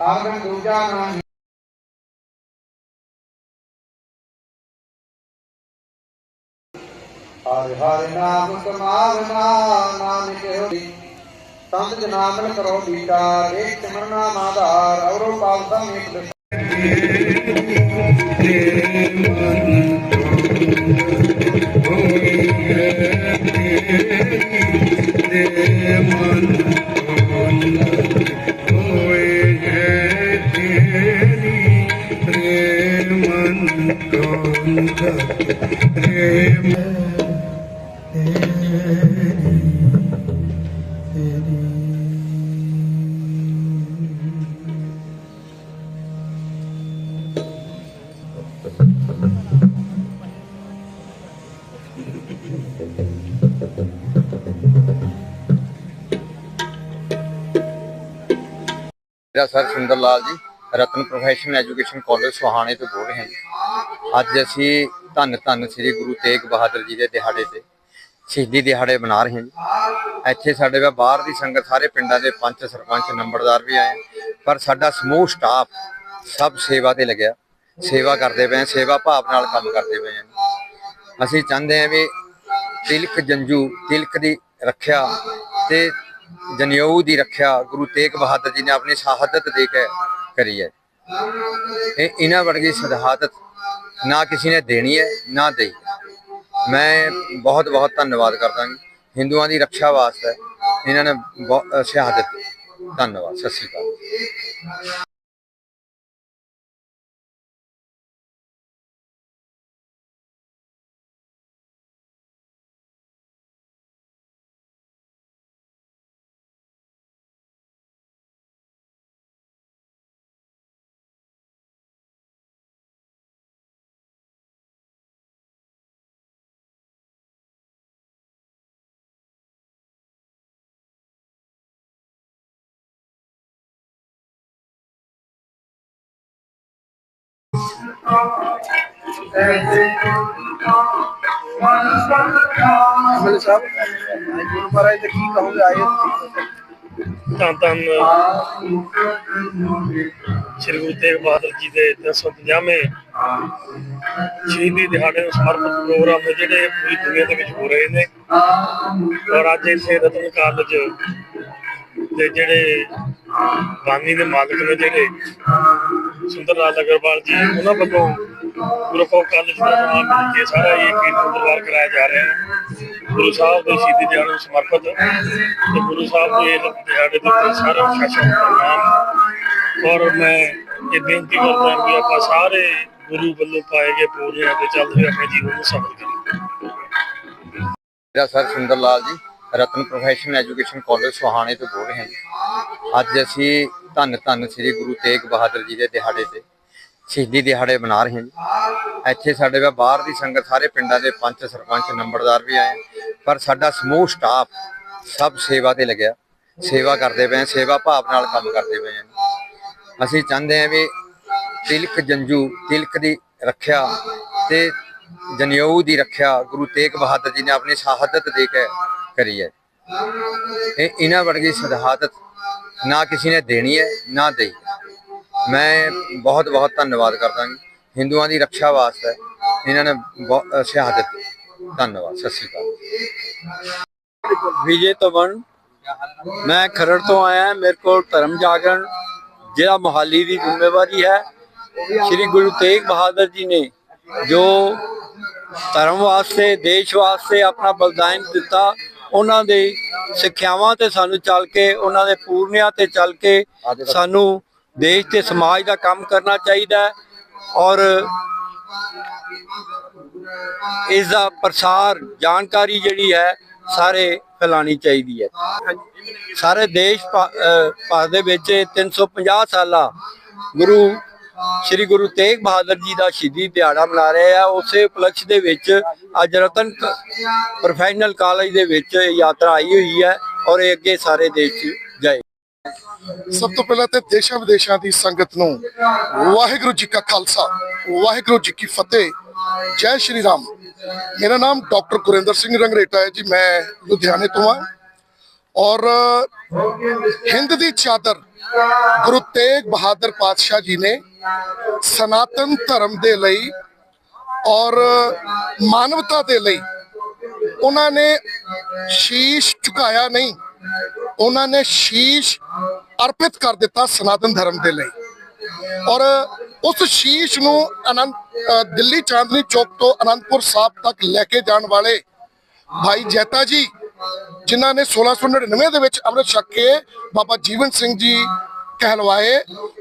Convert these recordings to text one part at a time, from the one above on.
ਆਗਨ ਦੂਜਾ ਨਾਮ ਹਰਿ ਹਰਿ ਨਾਮ ਕਮਾਵਨਾ ਨਾਮ ਕਿਹੋ ਸੰਤ ਜਨਾਮਲ ਕਰੋ ਬੀਟਾ ਇੱਕ ਸਿਮਰਨਾ ਆਧਾਰ ਔਰੋ ਪਾਵਤਾ ਮੀਤ ਦੇ ਮੇਰਾ sir Sundar Lal ji Ratan professional education college ਸੁਹਾਣੇ ਤੋਂ ਬੋਲ ਰਹੇ ਹਾਂ ਜੀ ਅੱਜ ਅਸੀਂ ਧੰਨ ਧੰਨ ਸ੍ਰੀ ਗੁਰੂ ਤੇਗ ਬਹਾਦਰ ਜੀ ਦੇ ਦਿਹਾੜੇ ਤੇ ਸ਼ਹੀਦੀ ਦਿਹਾੜੇ ਮਨਾ ਰਹੇ ਹਾਂ। ਜੀ ਇੱਥੇ ਸਾਡੇ ਵਾ ਬਾਹਰ ਦੀ ਸੰਗਤ, ਸਾਰੇ ਪਿੰਡਾਂ ਦੇ ਪੰਚ ਸਰਪੰਚ, ਨੰਬਰਦਾਰ ਵੀ ਆਏ ਪਰ ਸਾਡਾ ਸਮੂਹ ਸਟਾਫ ਸਭ ਸੇਵਾ ਤੇ ਲੱਗਿਆ। ਸੇਵਾ ਕਰਦੇ ਪਏ ਸੇਵਾ ਭਾਵ ਨਾਲ ਕੰਮ ਕਰਦੇ ਪਏ ਹਾਂ ਅਸੀਂ ਚਾਹੁੰਦੇ ਹਾਂ ਵੀ ਤਿਲਕ ਜੰਜੂ, ਤਿਲਕ ਦੀ ਰੱਖਿਆ ਤੇ ਜਨੇਊ ਦੀ ਰੱਖਿਆ ਗੁਰੂ ਤੇਗ ਬਹਾਦਰ ਜੀ ਨੇ ਆਪਣੀ ਸ਼ਹਾਦਤ ਦੇ ਕੇ ਕਰੀ ਹੈ। ਇਹ ਇਹਨਾਂ ਵਰਗੀ ਸ਼ਹਾਦਤ ਨਾ ਕਿਸੇ ਨੇ ਦੇਣੀ ਹੈ, ਨਾ ਦੇਈ। ਮੈਂ ਬਹੁਤ ਬਹੁਤ ਧੰਨਵਾਦ ਕਰਦਾ ਹਿੰਦੂਆਂ ਦੀ ਰੱਖਿਆ ਵਾਸਤੇ ਇਹਨਾਂ ਨੇ ਬਹੁ- ਸ਼ਹਾਦਤ ਦਿੱਤੀ। ਧੰਨਵਾਦ, ਸਤਿ ਸ਼੍ਰੀ ਅਕਾਲ। ਅਮਲ ਸਾਹਿਬ ਗੁਰੂ ਮਹਾਰਾਜ ਦੇ ਕੀ ਕਹੋਗੇ ਆਏ ਧੰਨ ਧੰਨ। ਸ਼੍ਰੀ ਗੁਰੂ ਤੇਗ ਬਹਾਦਰ ਜੀ ਦੇ 350ਵੇਂ ਸ਼ਹੀਦੀ ਦਿਹਾੜੇ ਨੂੰ ਸਮਰਪਿਤ ਪ੍ਰੋਗਰਾਮ ਨੇ ਜਿਹੜੇ ਪੂਰੀ ਦੁਨੀਆ ਦੇ ਵਿੱਚ ਹੋ ਰਹੇ ਨੇ। ਔਰ ਅੱਜ ਇੱਥੇ ਰਤਨ ਕਾਲਜ ਦੇ ਜਿਹੜੇ ਬਾਨੀ ਦੇ ਮਾਲਕ ਨੇ, ਜਿਹੜੇ ਸੁੰਦਰ ਲਾਲ ਅਗਰਵਾਲ ਜੀ, ਉਹਨਾਂ ਵੱਲੋਂ ਗਰੁੱਪ ਆਫ ਕਾਲਜ ਦਾ ਨਾਮ ਮਿਲ ਕੇ ਸਾਰਾ ਇਹ ਕੀਰਤਨ ਦਰਬਾਰ ਕਰਾਇਆ ਜਾ ਰਿਹਾ ਹੈ। ਗੁਰੂ ਸਾਹਿਬ ਦੇ ਸ਼ਹੀਦੀ ਦਿਹਾੜੇ ਨੂੰ ਸਮਰਪਿਤ ਤੇ ਗੁਰੂ ਸਾਹਿਬ ਦੇ ਦਿਹਾੜੇ ਦੇ ਸਾਰਾ ਪ੍ਰਸ਼ਾਸਨ ਦਾ ਔਰ ਮੈਂ ਇਹ ਬੇਨਤੀ ਕਰਦਾ ਹਾਂ ਕਿ ਆਪਾਂ ਸਾਰੇ ਗੁਰੂ ਵੱਲੋਂ ਪਾਏ ਗਏ ਪੂਰਿਆਂ ਤੇ ਚੱਲਦੇ ਹੋਏ ਆਪਣੇ ਜੀਵਨ ਨੂੰ ਸਫਲ ਕਰੀਏ। ਮੇਰਾ sir Sundar Lal ji, Ratan professional education college ਸੁਹਾਣੇ ਤੋਂ ਬੋਲ ਰਹੇ ਹਾਂ ਜੀ। ਅੱਜ ਅਸੀਂ ਧੰਨ ਧੰਨ ਸ੍ਰੀ ਗੁਰੂ ਤੇਗ ਬਹਾਦਰ ਜੀ ਦੇ ਦਿਹਾੜੇ ਤੇ ਸ਼ਹੀਦੀ ਦਿਹਾੜੇ ਮਨਾ ਰਹੇ ਹਾਂ ਜੀ। ਇੱਥੇ ਸਾਡੇ ਵਾ ਬਾਹਰ ਦੀ ਸੰਗਤ, ਸਾਰੇ ਪਿੰਡਾਂ ਦੇ ਪੰਚ ਸਰਪੰਚ, ਨੰਬਰਦਾਰ ਵੀ ਆਏ ਪਰ ਸਾਡਾ ਸਮੂਹ ਸਟਾਫ ਸਭ ਸੇਵਾ ਤੇ ਲੱਗਿਆ। ਸੇਵਾ ਕਰਦੇ ਪਏ ਸੇਵਾ ਭਾਵ ਨਾਲ ਕੰਮ ਕਰਦੇ ਪਏ ਹਾਂ ਅਸੀਂ ਚਾਹੁੰਦੇ ਹਾਂ ਵੀ ਤਿਲਕ ਜੰਜੂ, ਤਿਲਕ ਦੀ ਰੱਖਿਆ ਤੇ ਜਨੇਊ ਦੀ ਰੱਖਿਆ ਗੁਰੂ ਤੇਗ ਬਹਾਦਰ ਜੀ ਨੇ ਆਪਣੀ ਸ਼ਹਾਦਤ ਦੇ ਕੇ ਕਰੀ ਹੈ। ਇਹ ਇਹਨਾਂ ਵਰਗੀ ਸ਼ਹਾਦਤ ਨਾ ਕਿਸੇ ਨੇ ਦੇਣੀ ਹੈ, ਨਾ ਦੇਈ। ਮੈਂ ਬਹੁਤ ਬਹੁਤ ਧੰਨਵਾਦ ਕਰਦਾ ਹਿੰਦੂਆਂ ਦੀ ਰੱਖਿਆ ਵਾਸਤੇ ਇਹਨਾਂ ਨੇ ਸ਼ਹਾਦਤ ਧੰਨਵਾਦ, ਸਤਿ ਸ਼੍ਰੀ ਅਕਾਲ। ਵਿਜੇ ਤਵਨ ਮੈਂ ਖਰੜ ਤੋਂ ਆਇਆ, ਮੇਰੇ ਕੋਲ ਧਰਮ ਜਾਗਰਣ, ਜਿਹੜਾ ਮੋਹਾਲੀ ਦੀ ਜ਼ਿੰਮੇਵਾਰੀ ਹੈ, ਸ੍ਰੀ ਗੁਰੂ ਤੇਗ ਬਹਾਦਰ ਜੀ ਨੇ ਜੋ ਧਰਮ ਵਾਸਤੇ, ਦੇਸ਼ ਵਾਸਤੇ ਆਪਣਾ ਬਲਿਦਾਨ ਦਿੱਤਾ, ਉਹਨਾਂ ਦੇ ਸਿੱਖਿਆਵਾਂ ਤੇ ਸਾਨੂੰ ਚੱਲ ਕੇ ਉਹਨਾਂ ਦੇ ਪੂਰਨਿਆਂ ਤੇ ਚੱਲ ਕੇ ਸਾਨੂੰ ਦੇਸ਼ ਤੇ ਸਮਾਜ ਦਾ ਕੰਮ ਕਰਨਾ ਚਾਹੀਦਾ ਹੈ ਔਰ ਇਸ ਦਾ ਪ੍ਰਸਾਰ ਜਾਣਕਾਰੀ ਜਿਹੜੀ ਹੈ ਸਾਰੇ ਫੈਲਾਣੀ ਚਾਹੀਦੀ ਹੈ। ਸਾਰੇ ਦੇਸ਼ ਭਾ- ਅਹ ਭਾਰਤ ਦੇ ਵਿੱਚ 350 ਸਾਲਾ ਗੁਰੂ ਸ੍ਰੀ ਗੁਰੂ ਤੇਗ ਬਹਾਦਰ ਜੀ ਦਾ ਸ਼ਹੀਦੀ ਦਿਹਾੜਾ ਮਨਾ ਰਹੇ ਆ। ਉਸੇ ਉਪਲਕਸ਼ ਦੇ ਵਿੱਚ ਅੱਜ ਰਤਨ ਪ੍ਰੋਫੈਸ਼ਨਲ ਕਾਲਜ ਦੇ ਵਿੱਚ ਯਾਤਰਾ ਆਈ ਹੋਈ ਹੈ ਔਰ ਇਹ ਅੱਗੇ ਸਾਰੇ ਦੇਸ਼ 'ਚ ਜਾਏ। ਸਭ ਤੋਂ ਪਹਿਲਾਂ ਤੇ ਦੇਸ਼ਾਂ ਵਿਦੇਸ਼ਾਂ ਦੀ ਸੰਗਤ ਨੂੰ ਵਾਹਿਗੁਰੂ ਜੀ ਕਾ ਖਾਲਸਾ, ਵਾਹਿਗੁਰੂ ਜੀ ਕੀ ਫਤਿਹ। ਜੈ ਸ਼੍ਰੀ ਰਾਮ। ਮੇਰਾ ਨਾਮ ਡਾਕਟਰ ਗੁਰਿੰਦਰ ਸਿੰਘ ਰੰਗਰੇਟਾ ਹੈ ਜੀ, ਮੈਂ ਲੁਧਿਆਣੇ ਤੋਂ ਹਾਂ। ਔਰ ਹਿੰਦ ਦੀ ਚਾਦਰ ਗੁਰੂ ਤੇਗ ਬਹਾਦਰ ਪਾਤਸ਼ਾਹ ਜੀ ਨੇ ਸਨਾਤਨ ਧਰਮ ਦੇ ਲਈ ਔਰ ਮਾਨਵਤਾ ਦੇ ਲਈ ਉਹਨਾਂ ਨੇ ਸ਼ੀਸ਼ ਝੁਕਾਇਆ ਨਹੀਂ, ਉਹਨਾਂ ਨੇ ਸ਼ੀਸ਼ ਅਰਪਿਤ ਕਰ ਦਿੱਤਾ ਸਨਾਤਨ ਧਰਮ ਦੇ ਲਈ। ਔਰ ਉਸ ਸ਼ੀਸ਼ ਨੂੰ ਅਨੰਤ ਦਿੱਲੀ ਚਾਂਦਨੀ ਚੌਕ ਤੋਂ ਅਨੰਦਪੁਰ ਸਾਹਿਬ ਤੱਕ ਲੈ ਕੇ ਜਾਣ ਵਾਲੇ ਭਾਈ ਜੈਤਾ ਜੀ, ਜਿਨ੍ਹਾਂ ਨੇ 1699 ਦੇ ਵਿੱਚ ਅੰਮ੍ਰਿਤ ਛਕ ਕੇ ਬਾਬਾ ਜੀਵਨ ਸਿੰਘ ਜੀ ਕਹਿਲਵਾਏ।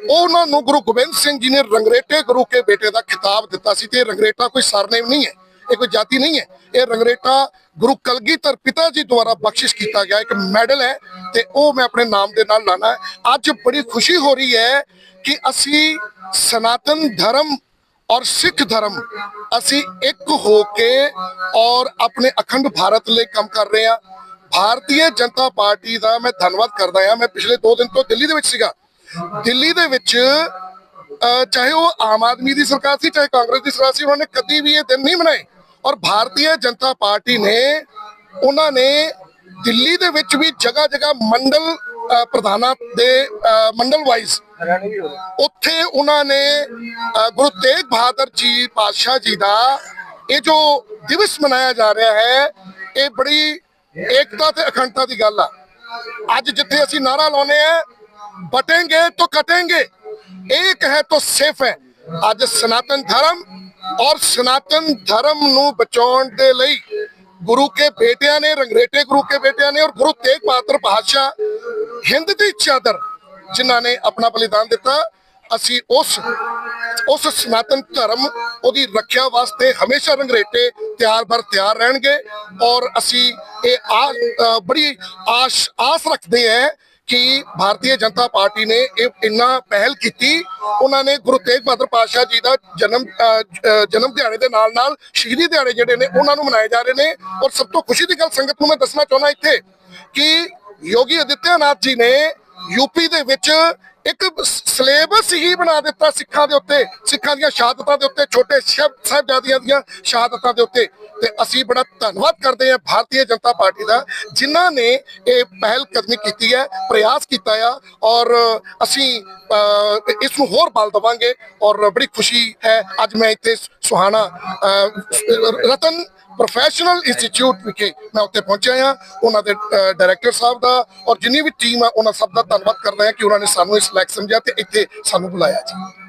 ਉਹਨਾਂ ਨੂੰ ਗੁਰੂ ਗੋਬਿੰਦ ਸਿੰਘ ਜੀ ਨੇ ਰੰਗਰੇਟੇ ਗੁਰੂ ਕੇ ਬੇਟੇ ਦਾ ਖਿਤਾਬ ਦਿੱਤਾ ਸੀ ਤੇ ਰੰਗਰੇਟਾ ਕੋਈ ਸਰਨੇਮ ਨਹੀਂ ਹੈ, ਇਹ ਕੋਈ ਜਾਤੀ ਨਹੀਂ ਹੈ। ਇਹ ਰੰਗਰੇਟਾ ਗੁਰੂ ਕਲਗੀਧਰ ਪਿਤਾ ਜੀ ਦੁਆਰਾ ਬਖਸ਼ਿਸ਼ ਕੀਤਾ ਗਿਆ, ਇੱਕ ਮੈਡਲ ਹੈ ਤੇ ਉਹ ਮੈਂ ਆਪਣੇ ਨਾਮ ਦੇ ਨਾਲ ਲਾਣਾ। ਹੈ ਅੱਜ ਬੜੀ ਖੁਸ਼ੀ ਹੋ ਰਹੀ ਹੈ ਕਿ ਅਸੀਂ ਸਨਾਤਨ ਧਰਮ ਔਰ ਸਿੱਖ ਧਰਮ ਅਸੀਂ ਇੱਕ ਹੋ ਕੇ ਔਰ ਆਪਣੇ ਅਖੰਡ ਭਾਰਤ ਲਈ ਕੰਮ ਕਰ ਰਹੇ ਹਾਂ। ਭਾਰਤੀ ਜਨਤਾ ਪਾਰਟੀ ਦਾ ਮੈਂ ਧੰਨਵਾਦ ਕਰਦਾ ਹਾਂ। ਮੈਂ ਪਿਛਲੇ 2 ਦਿਨ ਤੋਂ ਦਿੱਲੀ ਦੇ ਵਿੱਚ ਸੀਗਾ। ਦਿੱਲੀ ਦੇ ਵਿੱਚ ਅਹ, ਚਾਹੇ ਉਹ ਆਮ ਆਦਮੀ ਦੀ ਸਰਕਾਰ ਸੀ ਚਾਹੇ ਕਾਂਗਰਸ ਦੀ ਸਰਕਾਰ ਸੀ ਉਹਨਾਂ ਨੇ ਕਦੀ ਵੀ ਇਹ ਦਿਨ ਨਹੀਂ ਮਨਾਏ। ਔਰ ਭਾਰਤੀ ਜਨਤਾ ਪਾਰਟੀ ਨੇ ਉਹਨਾਂ ਨੇ ਦਿੱਲੀ ਦੇ ਵਿੱਚ ਵੀ ਜਗ੍ਹਾ ਜਗ੍ਹਾ ਮੰਡਲ ਪ੍ਰਧਾਨਾਂ ਦੇ ਮੰਡਲ ਵਾਈਜ਼ ਉੱਥੇ ਉਹਨਾਂ ਨੇ ਗੁਰੂ ਤੇਗ ਬਹਾਦਰ ਜੀ ਪਾਤਸ਼ਾਹ ਜੀ ਦਾ ਇਹ ਜੋ ਦਿਵਸ ਮਨਾਇਆ ਜਾ ਰਿਹਾ ਹੈ ਇਹ ਬੜੀ ਏਕਤਾ ਤੇ ਅਖੰਡਤਾ ਦੀ ਗੱਲ ਆ। ਅੱਜ ਜਿੱਥੇ ਅਸੀਂ ਨਾਰਾ ਲਾਉਨੇ ਆ बटेंगे तो कटेंगे। एक है तो ਸਿਰਫ ਹੈ ਅੱਜ ਸਨਾਤਨ ਧਰਮ ਔਰ ਸਨਾਤਨ ਧਰਮ ਨੂੰ ਬਚਾਉਣ ਦੇ ਲਈ ਗੁਰੂ ਕੇ ਬੇਟਿਆਂ ਨੇ ਰੰਗਰੇਟੇ ਗੁਰੂ ਕੇ ਬੇਟਿਆਂ ਨੇ ਔਰ ਗੁਰੂ ਤੇਗ ਬਹਾਦਰ ਪਾਤਸ਼ਾਹ ਹਿੰਦ ਦੀ ਚਾਦਰ ਜਿਨ੍ਹਾਂ ਨੇ ਆਪਣਾ ਬਲੀਦਾਨ ਦਿੱਤਾ ਅਸੀਂ ਉਸ ਉਸ ਸਨਾਤਨ ਧਰਮ ਉਹਦੀ ਰੱਖਿਆ ਵਾਸਤੇ ਹਮੇਸ਼ਾ ਰੰਗਰੇਟੇ ਤਿਆਰ ਬਰ ਤਿਆਰ ਰਹਿਣਗੇ ਔਰ ਅਸੀਂ ਇਹ ਆ ਬੜੀ ਆਸ ਆਸ ਰੱਖਦੇ ਹਾਂ ਕਿ ਭਾਰਤੀ ਜਨਤਾ ਪਾਰਟੀ ਨੇ ਇਹ ਇੰਨਾ ਪਹਿਲ ਕੀਤੀ ਉਹਨਾਂ ਨੇ ਗੁਰੂ ਤੇਗ ਬਹਾਦਰ ਪਾਤਸ਼ਾਹ ਜੀ ਦਾ ਜਨਮ ਅ, ਜਨਮ ਦਿਹਾੜੇ ਦੇ ਨਾਲ ਨਾਲ ਸ਼ਹੀਦੀ ਦਿਹਾੜੇ ਜਿਹੜੇ ਨੇ ਉਹਨਾਂ ਨੂੰ ਮਨਾਏ ਜਾ ਰਹੇ ਨੇ। ਔਰ ਸਭ ਤੋਂ ਖੁਸ਼ੀ ਦੀ ਗੱਲ ਸੰਗਤ ਨੂੰ ਮੈਂ ਦੱਸਣਾ ਚਾਹੁੰਦਾ ਇੱਥੇ ਕਿ ਯੋਗੀ ਅਦਿੱਤਿਆਨਾਥ ਜੀ ਨੇ ਯੂਪੀ ਦੇ ਵਿੱਚ ਇੱਕ ਸਿਲੇਬਸ ਹੀ ਬਣਾ ਦਿੱਤਾ ਸਿੱਖਾਂ ਦੇ ਉੱਤੇ ਸਿੱਖਾਂ ਦੀਆਂ ਸ਼ਹਾਦਤਾਂ ਦੇ ਉੱਤੇ ਛੋਟੇ ਸਾਹਿਬਜ਼ਾਦਿਆਂ ਦੀਆਂ ਸ਼ਹਾਦਤਾਂ ਦੇ ਉੱਤੇ। ਤੇ ਅਸੀਂ ਬੜਾ ਧੰਨਵਾਦ ਕਰਦੇ ਹਾਂ ਭਾਰਤੀ ਜਨਤਾ ਪਾਰਟੀ ਦਾ ਜਿਨ੍ਹਾਂ ਨੇ ਇਹ ਪਹਿਲ ਕਦਮੀ ਕੀਤੀ ਹੈ ਪ੍ਰਯਾਸ ਕੀਤਾ ਆ ਔਰ ਅਸੀਂ ਅਹ, ਇਸ ਨੂੰ ਹੋਰ ਬਲ ਦਵਾਂਗੇ ਔਰ ਬੜੀ ਖੁਸ਼ੀ ਹੈ ਅੱਜ ਮੈਂ ਇੱਥੇ ਸੁਹਾਣਾ ਰਤਨ ਪ੍ਰੋਫੈਸ਼ਨਲ ਇੰਸਟੀਚਿਊਟ ਵਿਖੇ ਮੈਂ ਉੱਥੇ ਪਹੁੰਚਿਆ ਹਾਂ, ਉਹਨਾਂ ਦੇ ਡਾਇਰੈਕਟਰ ਸਾਹਿਬ ਦਾ ਔਰ ਜਿੰਨੀ ਵੀ ਟੀਮ ਆ, ਉਹਨਾਂ ਸਭ ਦਾ ਧੰਨਵਾਦ ਕਰਦਾ ਹਾਂ ਕਿ ਉਹਨਾਂ ਨੇ ਸਾਨੂੰ ਇਸ ਲਾਇਕ ਸਮਝਿਆ ਤੇ ਇੱਥੇ ਸਾਨੂੰ ਬੁਲਾਇਆ ਜੀ।